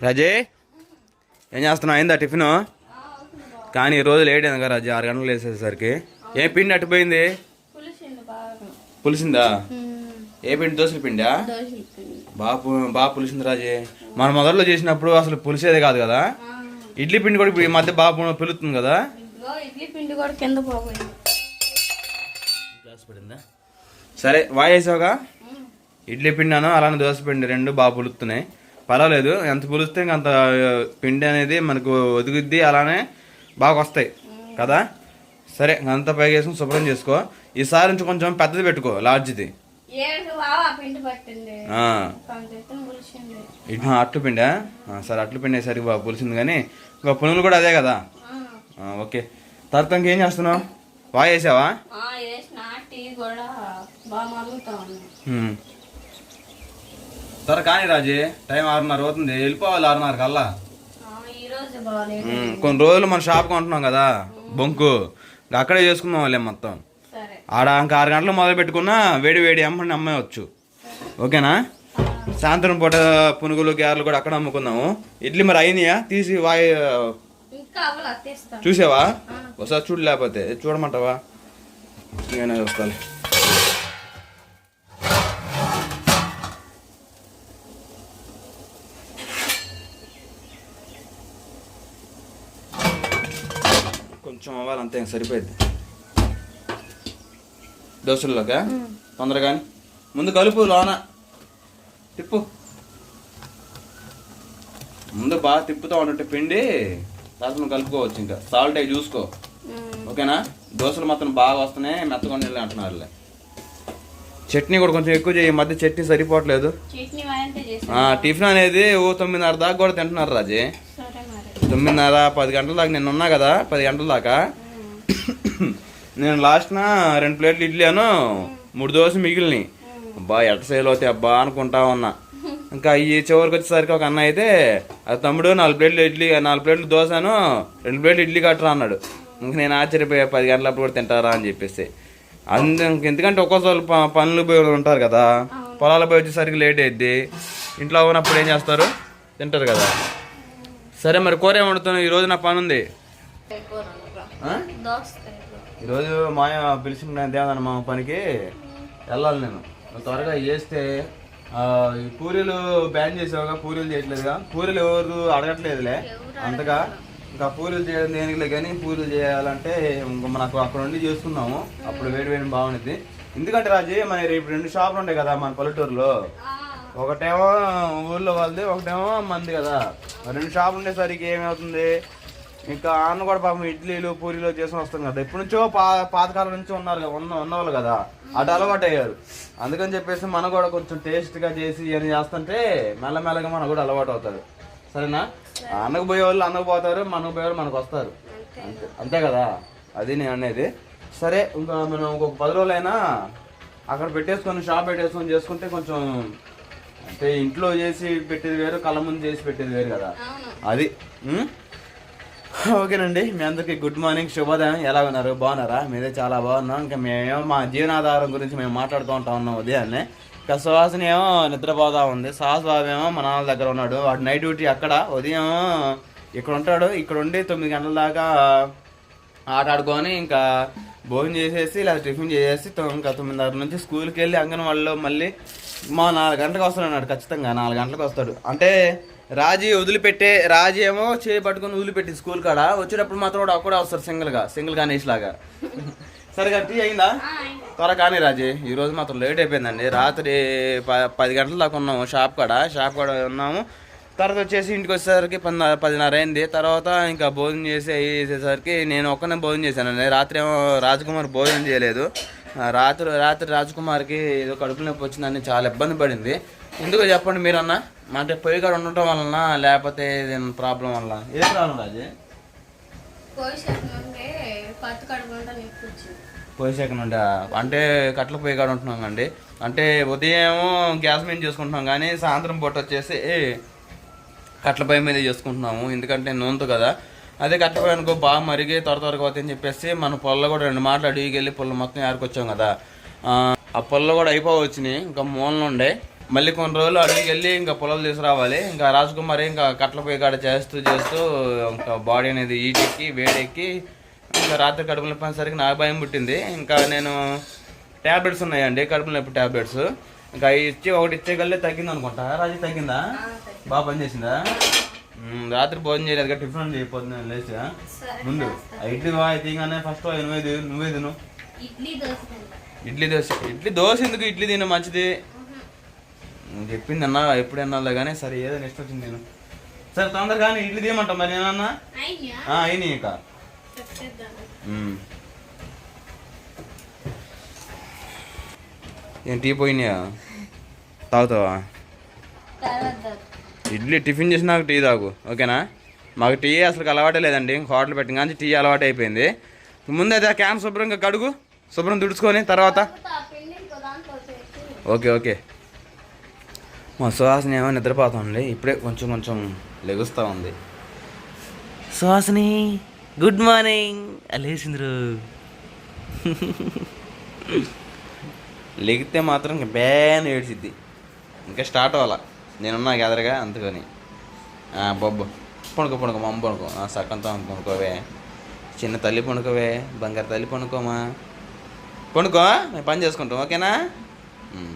రాజే ఏం చేస్తున్నావు? అయిందా టిఫిన్? కానీ ఈ రోజు లేట్ అయింది కదా రాజు ఆరు గంటలు వేసేసరికి ఏ పిండి అట్టుపోయింది పులిసింది ఏ పిండి దోశల పిండా? పిండి. బాగా పులిసింది రాజే. మన మొదట్లో చేసినప్పుడు అసలు పులిసేదే కాదు కదా? ఇడ్లీ పిండి కూడా ఇప్పుడు ఈ మధ్య బాగా పు- పిలుస్తుంది కదా ఇడ్లీ పిండి కూడా కింద పోయింది. గ్లాస్ పడిందా? సరే వాయేసావుగా? ఇడ్లీ పిండాను అలానే దోశ పిండి రెండు బాగా పులుస్తున్నాయి పర్వాలేదు. ఎంత పులిస్తే అంత పిండి అనేది మనకు ఒదుగుద్ది అలానే బాగా వస్తాయి. కదా? సరే అంతా పైకి వేసుకుని శుభ్రం చేసుకో. ఈసారి నుంచి కొంచెం పెద్దది పెట్టుకో లార్జ్ది. అట్లు పిండా? సరే అట్లు పిండి సరికి బాగా పులిసింది కానీ ఇంకా పునుగులు కూడా అదే కదా? ఓకే. తర్వాత ఇంకేం చేస్తున్నావు? బాగా వేసావా వేసిన టీ కూడా బాగా మరుగుతా ఉంది హ్మ్. త్వర కానీ రాజీ టైం ఆరున్నర అవుతుంది. వెళ్ళిపోవాలి ఆరున్నర కల్లా కొన్ని రోజులు మన షాప్ కొంటున్నాం కదా బొంకు. అక్కడే చేసుకుందాం వాళ్ళే మొత్తం. ఆడ ఇంకా ఆరు గంటలు మొదలు పెట్టుకున్నా వేడి వేడి అమ్మని అమ్మేయచ్చు ఓకేనా? సాయంత్రం పూట పునుగులు గ్యారెలు కూడా అక్కడ అమ్ముకుందాము. ఇడ్లీ మరి అయినాయా తీసి వాయి చూసావా? ఒకసారి చూడు లేకపోతే చూడమంటావా? నేనే చూస్తాను కొంచెం అవ్వాలి అంతే సరిపోయింది. దోశల్లోకా తొందరగా ముందు కలుపు లోన. తిప్పు. ముందు బాగా తిప్పుతూ ఉంటుంటే పిండి తర్వాత నువ్వు కలుపుకోవచ్చు ఇంకా. సాల్ట్ అవి చూసుకో. ఓకేనా? దోశలు మాత్రం బాగా వస్తున్నాయి మెత్తగా నీళ్ళు అంటున్నారులే. చట్నీ కూడా కొంచెం ఎక్కువ చేయి మధ్య చట్నీ సరిపోవట్లేదు. టిఫిన్ అనేది ఓ తొమ్మిదిన్నర దాకా కూడా తింటున్నారు రాజే. తొమ్మిదిన్నర పది గంటల దాకా నేను ఉన్నా కదా పది గంటల దాకా. నేను లాస్ట్న రెండు ప్లేట్లు ఇడ్లీ అను మూడు దోశ మిగిలినాయి. అబ్బా ఎట్ట సేల్ అవుతాయి అబ్బా అనుకుంటా ఉన్నా. ఇంకా ఈ చివరికి వచ్చేసరికి ఒక అన్న అయితే అది తమ్ముడు నాలుగు ప్లేట్లు ఇడ్లీ నాలుగు ప్లేట్లు దోశను రెండు ప్లేట్లు ఇడ్లీ కట్టరా అన్నాడు. ఇంక నేను ఆశ్చర్యపోయా పది గంటలప్పుడు కూడా తింటారా అని చెప్పేసి. అందు ఎందుకంటే ఒక్కోసారి ప- పనులు పోయి ఉంటారు కదా పొలాల పోయి వచ్చేసరికి లేట్ అయ్యిద్ది ఇంట్లో ఉన్నప్పుడు ఏం చేస్తారు? తింటారు కదా. సరే మరి కూర ఏం వండుతున్నావు? ఈ రోజు నా పని ఉంది ఈరోజు మాయ పిలిచిన దేవదన్న మా పనికి వెళ్ళాలి నేను. త్వరగా చేస్తే పూరీలు బ్యాన్ చేసావుగా పూరీలు చేయట్లేదుగా? పూరీలు ఎవరు అడగట్లేదులే. అంతగా ఇంకా పూరీలు చేయడం దేనికిలే కానీ పూరీలు చేయాలంటే మనకు అక్కడ ఉండి చేసుకుందాము అప్పుడు వేడి వేడి బాగుంటుంది ఎందుకంటే రాజీ మన రేపు రెండు షాపులు ఉంటాయి కదా మన పల్లెటూరులో. ఒకటేమో ఊర్లో వాళ్ళది ఒకటేమో మంది కదా. రెండు షాపులు ఉండేసరికి ఏమవుతుంది? ఇంకా అన్న కూడా పాపం ఇడ్లీలు పూరీలు చేసుకుని వస్తాం కదా. ఇప్పటి నుంచో పా పాతకాలం నుంచి ఉన్నారు కదా ఉన్న ఉన్నవాళ్ళు కదా. అటు అలవాటు అయ్యారు అందుకని చెప్పేసి మనం కూడా కొంచెం టేస్ట్గా చేసి అని చేస్తుంటే మెల్లమెల్లగా మనకు కూడా అలవాటు అవుతారు సరేనా అన్నకు పోయే వాళ్ళు అన్నకు పోతారు మనకు పోయే వాళ్ళు మనకు వస్తారు. అంతే అంతే కదా? అది నేను అనేది. సరే ఇంకా మనం ఇంకొక పది రోజులైనా అక్కడ పెట్టేసుకొని షాప్ పెట్టేసుకొని చేసుకుంటే కొంచెం అంటే ఇంట్లో చేసి పెట్టేది వేరు కళ్ళ ముందు చేసి పెట్టేది వేరు కదా. అది? ఓకేనండి మీ అందరికి గుడ్ మార్నింగ్ శుభోదయం. ఎలా ఉన్నారు? బాగున్నారా? మీదే చాలా బాగున్నాం. ఇంకా మేమేమో మా జీవనాధారం గురించి మేము మాట్లాడుతూ ఉంటా ఉన్నాం ఉదయాన్నే. ఇంకా సుహాసిని ఏమో నిద్రపోతా ఉంది. సాహస్ బాబు ఏమో మా నాన్న దగ్గర ఉన్నాడు. వాడు నైట్ డ్యూటీ అక్కడ. ఉదయం ఇక్కడ ఉంటాడు. ఇక్కడ ఉండి తొమ్మిది గంటల దాకా ఆట ఆడుకొని ఇంకా భోజనం చేసేసి లేదా టిఫిన్ చేసేసి ఇంకా తొమ్మిదిన్నర నుంచి స్కూల్కి వెళ్ళి అంగన్వాడిలో మళ్ళీ మా నాలుగు గంటలకు వస్తాడు అన్నాడు ఖచ్చితంగా నాలుగు గంటలకు వస్తాడు. అంటే రాజీ వదిలిపెట్టే రాజీ ఏమో చేయి పట్టుకొని వదిలిపెట్టి స్కూల్ కాడ? వచ్చేటప్పుడు మాత్రం వాడు అక్కడే వస్తాడు సింగిల్గా సింగిల్ గణేష్ లాగా. సరిగా టీ అయిందా? త్వర కానీ రాజీ ఈ రోజు మాత్రం లేట్ అయిపోయిందండి. రాత్రి ప- పది గంటల దాకా ఉన్నాము షాప్ కాడ షాప్ కాడ ఉన్నాము. తర్వాత వచ్చేసి ఇంటికి వచ్చేసరికి పది పదిన్నర అయింది. తర్వాత ఇంకా భోజనం చేసి అయ్యేసరికి నేను ఒక్కనే భోజనం చేశానండి. రాత్రి ఏమో రాజకుమార్ భోజనం చేయలేదు. రాత్రి రాత్రి రాజకుమార్కి ఏదో కడుపు నొప్పి వచ్చిందని చాలా ఇబ్బంది పడింది. ఎందుకో చెప్పండి మీరన్నా? అంటే పొయ్యి కాడ ఉండటం వలన లేకపోతే ప్రాబ్లం వల్ల ఏ ప్రాబ్లం రాజీ? పోసాక నుండి అంటే కట్ల పొయ్యి కాడ ఉంటున్నాం అండి అంటే ఉదయం గ్యాస్ మీద చేసుకుంటున్నాం కానీ సాయంత్రం పూట వచ్చేసి కట్ల పొయ్యి మీద చేసుకుంటున్నాము. ఎందుకంటే నూనెతో కదా. అదే అనుకో బాగా మరిగి త్వర త్వరగా అవుతాయని చెప్పేసి మన పొల్ల కూడా రెండు మాటలు అడిగి వెళ్ళి పొల్ల మొత్తం ఏరుకొచ్చాం కదా. ఆ, పొల్ల కూడా అయిపోవచ్చినాయి ఇంకా మూలలు ఉండే. మళ్ళీ కొన్ని రోజులు అడవికి వెళ్ళి ఇంకా పొలాలు తీసుకురావాలి. ఇంకా రాజకుమారి ఇంకా కట్ల పోయి కాడ చేస్తూ చేస్తూ ఇంకా బాడీ అనేది ఈటెక్కి వేడెక్కి ఇంకా రాత్రి కడుపు నొప్పి అనేసరికి నాకు భయం పుట్టింది. ఇంకా నేను ట్యాబ్లెట్స్ ఉన్నాయండి కడుపు నొప్పి ట్యాబ్లెట్స్ ఇంకా అవి ఇచ్చి ఒకటి ఇచ్చేయగలే తగ్గింది? అనుకుంటా రాజు తగ్గిందా. బాగా పనిచేసిందా? రాత్రి భోజనం చేయలేదు టిఫిన్ చేయకపోతుంది లేచి? ముందు ఇడ్లీ బాగా తీయగానే ఫస్ట్ నువ్వే తిను నువ్వే తిను. ఇడ్లీ దోశ. ఇడ్లీ దోశ ఎందుకు ఇడ్లీ తిన మంచిది? చెప్పింది అన్నా ఎప్పుడు అన్నా కానీ సరే ఏదో నెక్స్ట్ వచ్చింది నేను సరే తొందరగానే ఇడ్లీ తీయమంటాం మరి అయినా? అయినాయి ఇంకా. ఏం టీ పోయినాయా? తాగుతావా? ఇడ్లీ టిఫిన్ చేసి నాకు టీ తాగు ఓకేనా? మాకు టీ అసలు అలవాటే లేదండి హోటల్ పెట్టిన కానీ టీ అలవాటు అయిపోయింది. ముందైతే ఆ క్యాన్ శుభ్రంగా కడుగు శుభ్రం తుడుచుకొని తర్వాత ఓకే ఓకే. మా సుహాసిని ఏమో నిద్రపోతుంది ఇప్పుడే కొంచెం కొంచెం లెగుస్తూ ఉంది. సుహాసిని గుడ్ మార్నింగ్ లేచింద్రు. లెగితే మాత్రం ఇంకా బ్యాన్ ఏడ్చిద్ది ఇంకా స్టార్ట్ అవ్వాలా. నేనున్నా ఎదరగా అందుకని. బొబ్బు. పడుకో పడుకో మా అమ్మ పడుకో సక్కంతో పడుకోవే చిన్న తల్లి పడుకోవే బంగారు తల్లి పడుకోమా పడుకో మేము పని చేసుకుంటాం. ఓకేనా? ఉమ్.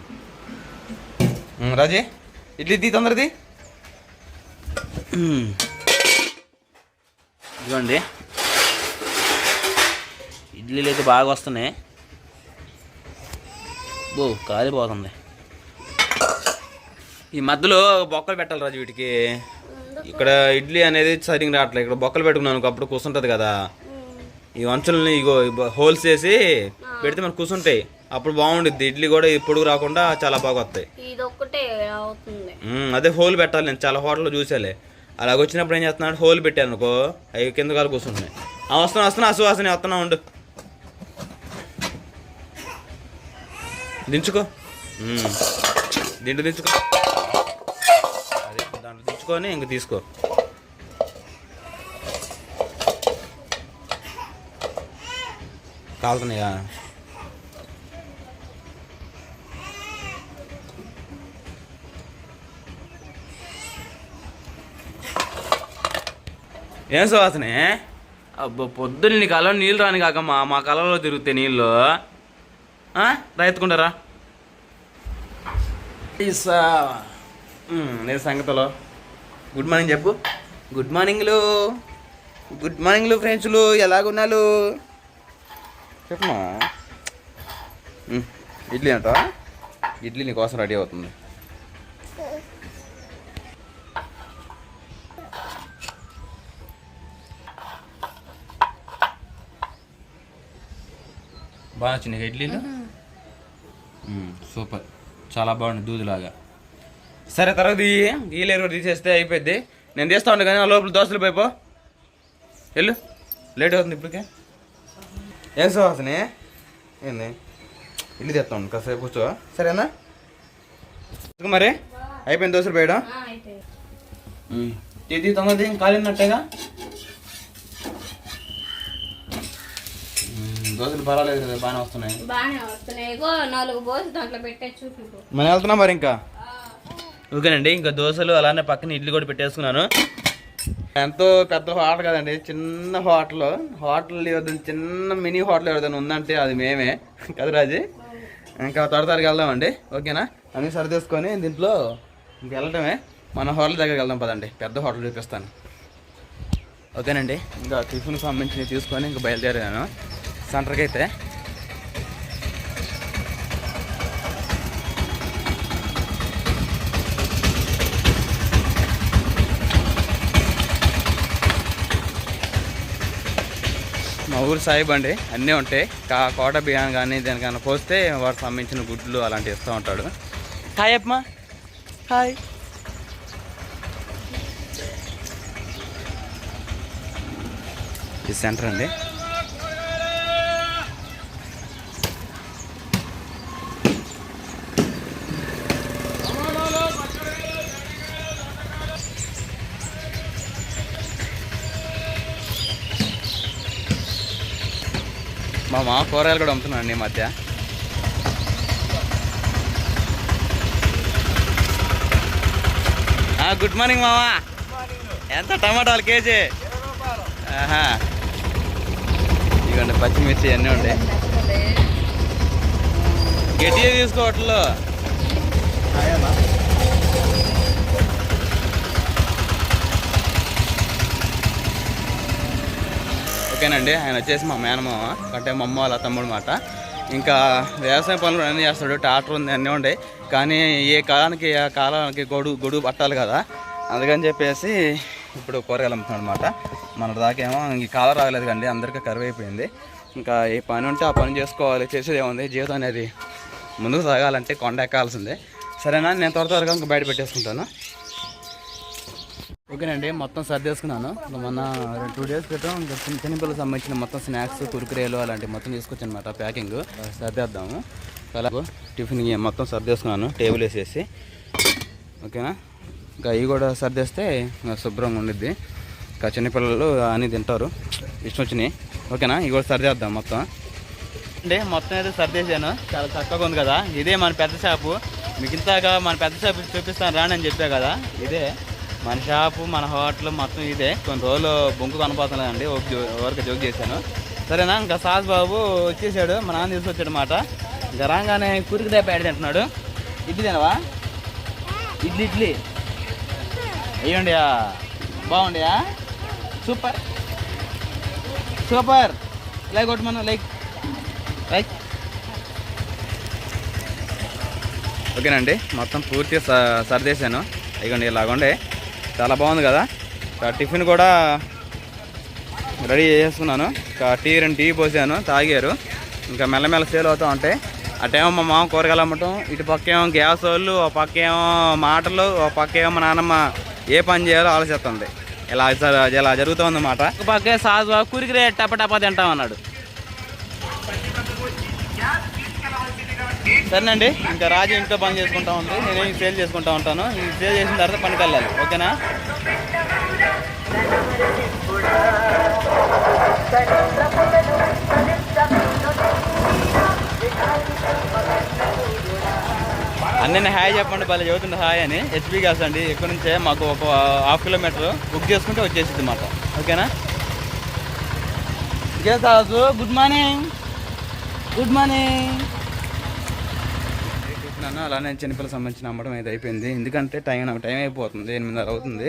రాజీ ఇడ్లీ తీ తొందరది ఇదిగోండి. ఇడ్లీలు అయితే బాగా వస్తున్నాయి. బో కాలిపోతుంది. ఈ మధ్యలో బొక్కలు పెట్టాలి రాజు వీటికి. ఇక్కడ ఇడ్లీ అనేది సరిగ్గా రావట్లేదు. ఇక్కడ బొక్కలు పెట్టుకున్నాను అప్పుడు కూర్చుంటుంది కదా. ఈ అంచులని ఇగో హోల్స్ చేసి పెడితే మనకు కూర్చుంటాయి అప్పుడు బాగుండిద్ది. ఇడ్లీ కూడా పొడుగు రాకుండా చాలా బాగా వస్తాయి. అదే హోల్ పెట్టాలి నేను. చాలా హోటల్లో చూసాలే. అలాగ వచ్చినప్పుడు ఏం చేస్తున్నాడు? హోల్ పెట్టాను అనుకో అవి కింద కాలు కూర్చుంటున్నాయి ఆ, వస్తున్నా వస్తున్నా అసువాసన వస్తున్నా ఉండు. దించుకో. దీంట్లో దించుకో. దించుకొని ఇంక తీసుకో. కాలుతున్నాయా? ఏం సువాసనే? అబ్బో పొద్దున్న నీ కలలో నీళ్ళు రాని కాక మా మా కలలో తిరుగుతాయి నీళ్ళు. ఆ? రా ఎత్తుకుంటారా ఈసా. నేను సంగతిలో. గుడ్ మార్నింగ్ చెప్పు. గుడ్ మార్నింగ్లు. గుడ్ మార్నింగ్లు ఫ్రెండ్స్లు. ఎలాగున్నారు? చెప్పమా ఇడ్లీ అంట? ఇడ్లీ నీకోసం రెడీ అవుతుంది. బాగా వచ్చినాయి ఇడ్లీలు? సూపర్. చాలా బాగుంది దూదిలాగా. సరే తర్వాత ఈ ఈ లేరు కూడా తీసేస్తే అయిపోద్ది నేను తీస్తా ఉండే కానీ ఆ లోపల దోశలు పోయిపో వెళ్ళు. లేట్ అవుతుంది ఇప్పటికే. ఏం సువాసనే ఏంది? ఇల్లు తెస్తా ఉండు కాసేపు కూర్చో. సరేనా? మరి? అయిపోయింది దోశలు పోయడం? ఇది తొందరది కాలినట్టేగా దోశలు పర్వాలేదు కదా బాగానే వస్తున్నాయి. బాగానే వస్తున్నాయి. నాలుగు దాంట్లో పెట్టే చూపించు. మనం వెళ్తున్నాం మరి ఇంకా? ఓకేనండి ఇంకా దోశలు అలానే పక్కన ఇడ్లీ కూడా పెట్టేసుకున్నాను. ఎంతో పెద్ద హోటల్ కదండి చిన్న హోటల్. హోటల్ ఏదైనా చిన్న మినీ హోటల్ ఏదైనా ఉందంటే అది మేమే. కదరాజు ఇంకా త్వర త్వరగా వెళ్దామండి ఓకేనా? అన్నీ సరిదేసుకొని దీంట్లో ఇంక వెళ్ళటమే. మన హోటల్ దగ్గరికి వెళ్దాం పదండి పెద్ద హోటల్ చూపిస్తాను. ఓకేనండి ఇంకా టిఫిన్కి సంబంధించి తీసుకొని ఇంకా బయలుదేరాను. సెంటర్కి అయితే. ఊరు సాయిబ్ అండి. అన్నీ ఉంటాయి. కా కోట బియ్యం కానీ దేనికైనా పోస్తే వాడు సంబంధించిన గుడ్లు అలాంటివి ఇస్తూ ఉంటాడు. హాయ్ అప్పమా హాయ్. ఇది సెంటర్ అండి. మా మామ కూరగాయలు కూడా అమ్ముతున్నాడు ఈ మధ్య. గుడ్ మార్నింగ్ మామా. ఎంత టమాటాలు కేజీ? ఇదిగోండి పచ్చిమిర్చి అన్నీ ఉండే గట్టిగా తీసుకోవట్లో ఓకేనండి. ఆయన వచ్చేసి మా మేనమామ అంటే మా అమ్మ వాళ్ళ తమ్ముడు మాట. ఇంకా వ్యవసాయ పనులు అన్నీ చేస్తాడు ట్రాక్టర్ ఉంది అన్నీ ఉండే. కానీ ఏ కాలానికి ఆ కాలానికి గొడుగు గొడుగు పట్టాలి కదా. అందుకని చెప్పేసి ఇప్పుడు కూరగాయలు అమ్ముతున్నాడు అనమాట మన దాకేమో ఈ కాలం రాగలేదు కండి అందరికీ కరువు అయిపోయింది. ఇంకా ఏ పని ఉంటే ఆ పని చేసుకోవాలి చేసేది ఏముంది? జీవితం అనేది ముందుకు సాగాలంటే కొండ ఎక్కాల్సిందే. సరేనా? నేను త్వర త్వరగా ఇంకా బయట పెట్టేసుకుంటాను. ఓకేనండి మొత్తం సర్దేసుకున్నాను మొన్న టూ డేస్ క్రితం ఇంకా చిన్న చిన్నపిల్లలకు సంబంధించిన మొత్తం స్నాక్స్ కురుకురేలు అలాంటివి మొత్తం తీసుకొచ్చాను అనమాట ప్యాకింగ్ సర్దేద్దాము. అలాగే టిఫిన్ మొత్తం సర్దేసుకున్నాను టేబుల్ వేసేసి. ఓకేనా? ఇంకా ఇవి కూడా సర్దేస్తే శుభ్రంగా ఉండిద్ది. ఇంకా చిన్నపిల్లలు అన్నీ తింటారు. ఇష్టం వచ్చినాయి ఓకేనా? ఇవి కూడా సర్దేద్దాం మొత్తం. అంటే మొత్తం అయితే సర్దేశాను. చాలా చక్కగా ఉంది కదా. ఇదే మన పెద్ద షాపు మీకు ఇంతాక మన పెద్ద షాపు చూపిస్తాను రాని అని చెప్పా కదా. ఇదే. మన షాపు మన హోటల్ మొత్తం ఇదే. కొన్ని రోజులు బొంకు కనపోతున్నాయండి వరకు జోక్ చేశాను. సరేనా? ఇంకా సాస్ బాబు వచ్చేసాడు. మా నాన్న తీసుకొచ్చాడు మాట ఇంకా రాగానే కురికి ప్యాడ్ తింటున్నాడు. ఇడ్లీ తినవా? ఇడ్లీ ఇడ్లీ. అయ్యండియా బాగుండియా? సూపర్. సూపర్. లైక్ కొట్టమను లైక్. లైక్. ఓకేనండి. మొత్తం పూర్తిగా స- సర్దేశాను. ఇదిగోండి ఇలాగుండే. చాలా బాగుంది కదా. టిఫిన్ కూడా రెడీ చేసుకున్నాను ఇంకా టీ రెండు టీ పోసాను తాగారు. ఇంకా మెల్లమెల్ల సేల్ అవుతూ ఉంటాయి. అటేమో మా మామ కూరగాయలు అమ్మటం. ఇటు పక్కేమో గ్యాస్ వాళ్ళు ఒక పక్కేమో మాటలు ఒక పక్కేమో మా నాన్నమ్మ ఏ పని చేయాలో ఆలోచిస్తుంది. ఇలా ఇలా జరుగుతుందన్నమాట పక్కే సాజు కురికిరే టప టపా తింటాం అన్నాడు. సరేనండి ఇంకా రాజు ఇంట్లో పని చేసుకుంటా ఉంది నేను సేల్ చేసుకుంటా ఉంటాను. ఈ సేల్ చేసిన తర్వాత పనికి వెళ్ళాలి ఓకేనా? అన్నీ హాయ్ చెప్పండి భలే చదువుతుంది హాయ్ అని. హెచ్పి గ్యాస్ అండి ఇక్కడ నుంచే మాకు ఒక హాఫ్ కిలోమీటర్ బుక్ చేసుకుంటే వచ్చేసింది మాట ఓకేనా? ఇంకే సాసు గుడ్ మార్నింగ్ గుడ్ మార్నింగ్ నన్ను అలానే చిన్నపిల్లలకు సంబంధించిన అమ్మడం అయితే అయిపోయింది. ఎందుకంటే టైం నాకు టైం అయిపోతుంది. ఎనిమిదిన్నర అవుతుంది.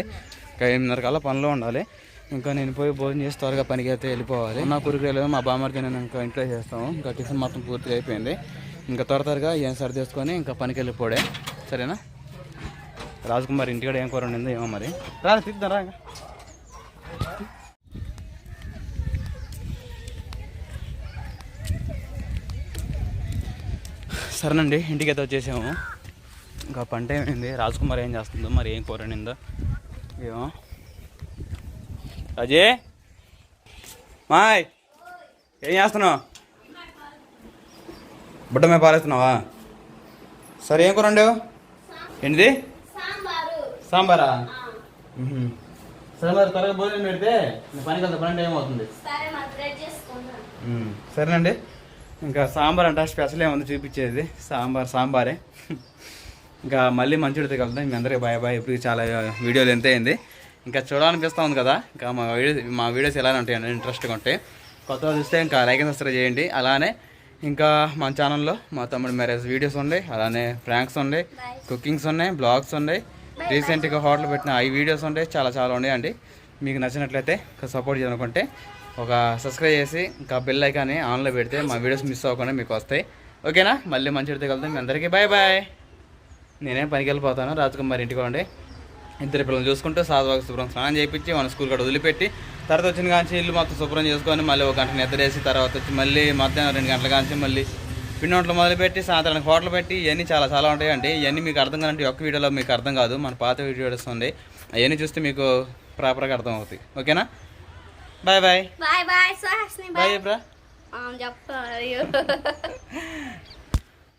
ఇంకా ఎనిమిదిన్నర కల్లా పనిలో ఉండాలి. ఇంకా నేను పోయి భోజనం చేసి త్వరగా పనికి అయితే వెళ్ళిపోవాలి. నా కురికేలు మా బామ్మర్ది నేను ఇంకా ఇంట్లో చేస్తాము. ఇంకా టిఫిన్ మొత్తం పూర్తిగా అయిపోయింది. ఇంకా త్వర త్వరగా ఏం సరి చేసుకొని ఇంకా పనికి వెళ్ళిపోడే. సరేనా? రాజకుమార్ ఇంటికాడ ఏం కూర ఉండిందో ఏమో మరి. రా తిద్దాం రా సరేనండి ఇంటికి అయితే వచ్చేసాము. ఇంకా పంట ఏమైంది? రాజ్కుమార్ ఏం చేస్తుందో మరి ఏం కూర వండిందో? ఏమో. అజయ్ మాయ్! ఏం చేస్తున్నావు? బుట్ట మీద పారేస్తున్నావా? సరే ఏం కూర వండావు? ఏంటిది? సాంబారా. మ్మ్. సరే మరి త్వరగా భోజనం పెడితే పనికి పని చేసుకున్నాను మ్మ్. సరేనండి. ఇంకా సాంబార్ అంటే స్పెషల్ ఏముంది చూపించేది. సాంబార్ సాంబారే. ఇంకా మళ్ళీ మంచిడితే కలుద్దాం. మీ అందరికీ బాయ్ బాయ్. ఇప్పుడు చాలా వీడియోలు ఎంత అయింది. ఇంకా చూడాలనిపిస్తూ ఉంది కదా. ఇంకా మా వీడియోస్ మా వీడియోస్ ఎలా ఉంటాయండి ఇంట్రెస్ట్గా ఉంటాయి. కొత్తగా చూస్తే ఇంకా లైక్ సబ్స్క్రైబ్ చేయండి. అలానే ఇంకా మన ఛానల్లో మా తమ్ముడు మ్యారేజ్ వీడియోస్ ఉన్నాయి. అలానే ప్రాంక్స్ ఉన్నాయి కుకింగ్స్ ఉన్నాయి బ్లాగ్స్ ఉన్నాయి. రీసెంట్గా హోటల్ పెట్టిన ఈ వీడియోస్ ఉంటాయి చాలా చాలా ఉన్నాయండి మీకు నచ్చినట్లయితే సపోర్ట్ చేయాలనుకుంటే ఒక సబ్స్క్రైబ్ చేసి ఇంకా బెల్ ఐకాన్ని ఆన్లో పెడితే మా వీడియోస్ మిస్ అవ్వకుండా మీకు వస్తాయి. ఓకేనా? మళ్ళీ మంచి కలుద్దాం. మీ అందరికీ బాయ్ బాయ్ నేనే పనికి వెళ్ళిపోతాను. రాజకుమారి ఇంటికి ఉండి ఇద్దరు పిల్లలు చూసుకుంటూ సాధువాగా శుభ్రం స్నానం చేయించి మన స్కూల్ కూడా వదిలిపెట్టి తర్వాత వచ్చిన కాంచి ఇల్లు మొత్తం శుభ్రం చేసుకొని మళ్ళీ ఒక గంట నిద్రేసి తర్వాత వచ్చి మళ్ళీ మధ్యాహ్నం రెండు గంటల కాంచి మళ్ళీ పిండి వంటలు మొదలుపెట్టి సాయంత్రానికి హోటల్ పెట్టి ఇవన్నీ చాలా చాలా ఉంటాయండి. ఇవన్నీ మీకు అర్థం కాదంటే ఒక్క వీడియోలో మీకు అర్థం కాదు. మన పాత వీడియోస్ ఉంది అవన్నీ చూస్తే మీకు ప్రాపర్గా అర్థం అవుతాయి ఓకేనా? Bye bye bye bye Suhasini bye బ్రా చెప్తా